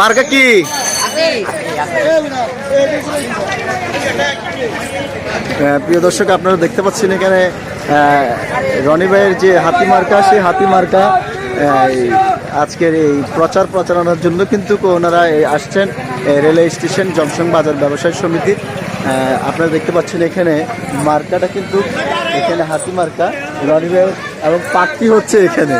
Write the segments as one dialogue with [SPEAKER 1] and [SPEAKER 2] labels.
[SPEAKER 1] মার্কা কি? প্রিয় দর্শক, আপনারা দেখতে পাচ্ছেন এখানে রনি ভাইয়ের যে হাতি মার্কা, সেই হাতি মার্কা আজকের এই প্রচার প্রচারণার জন্য কিন্তু ওনারা আসছেন রেলওয়ে স্টেশন জংশন বাজার ব্যবসায়ী সমিতি। আপনারা দেখতে পাচ্ছেন এখানে মার্কাটা কিন্তু, এখানে হাতি মার্কা, রনি ভাই এবং পাখি হচ্ছে এখানে।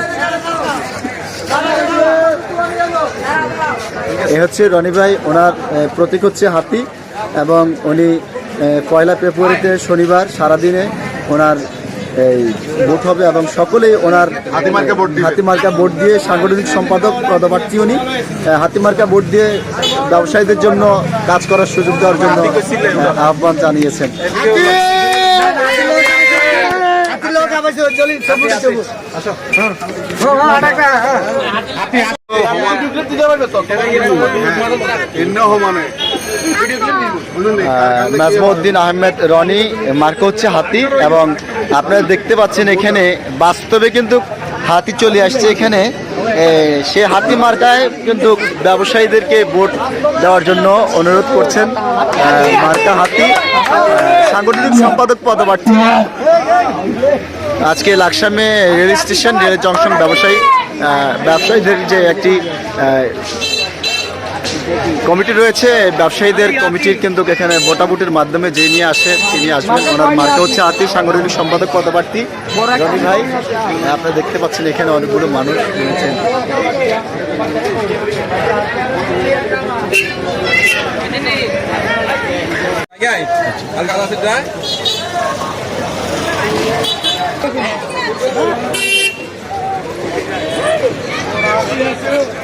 [SPEAKER 1] এ হচ্ছে রনি ভাই ওনার প্রতীক হচ্ছে হাতি এবং উনি পয়লা ফেব্রুয়ারিতে শনিবার সারাদিনে ওনার এই ভোট হবে এবং সকলেই ওনার
[SPEAKER 2] হাতিমার্কা ভোট দিবে।
[SPEAKER 1] হাতিমার্কা ভোট দিয়ে সাংগঠনিক সম্পাদক পদপ্রার্থী উনি হাতিমার্কা ভোট দিয়ে ব্যবসায়ীদের জন্য কাজ করার সুযোগ দেওয়ার জন্য আহ্বান জানিয়েছেন।
[SPEAKER 2] মানে
[SPEAKER 1] আহ, নাজমউদ্দিন আহমেদ রনি মার্ক হচ্ছে হাতি এবং আপনারা দেখতে পাচ্ছেন এখানে বাস্তবে কিন্তু হাতি চলে আসছে এখানে। সে হাতি মার্কায় কিন্তু ব্যবসায়ীদেরকে ভোট দেওয়ার জন্য অনুরোধ করছেন। মার্কা হাতি সাংগঠনিক সম্পাদক পদপ্রার্থী। আজকে লাকসামে রেল স্টেশন, রেল জংশন ব্যবসায়ী ব্যবসায়ীদের যে একটি কমিটি রয়েছে, ব্যবসায়ীদের কমিটির কিন্তু এখানে ভোটাভুটির মাধ্যমে যে নিয়ে আসে, তিনি আসবেন। ওনার মাঠে হচ্ছে আর্থিক সাংগঠনিক সম্পাদক, পদপ্রার্থী। রবি ভাই আপনারা দেখতে পাচ্ছেন এখানে অনেকগুলো মানুষ রয়েছেন। Thank you.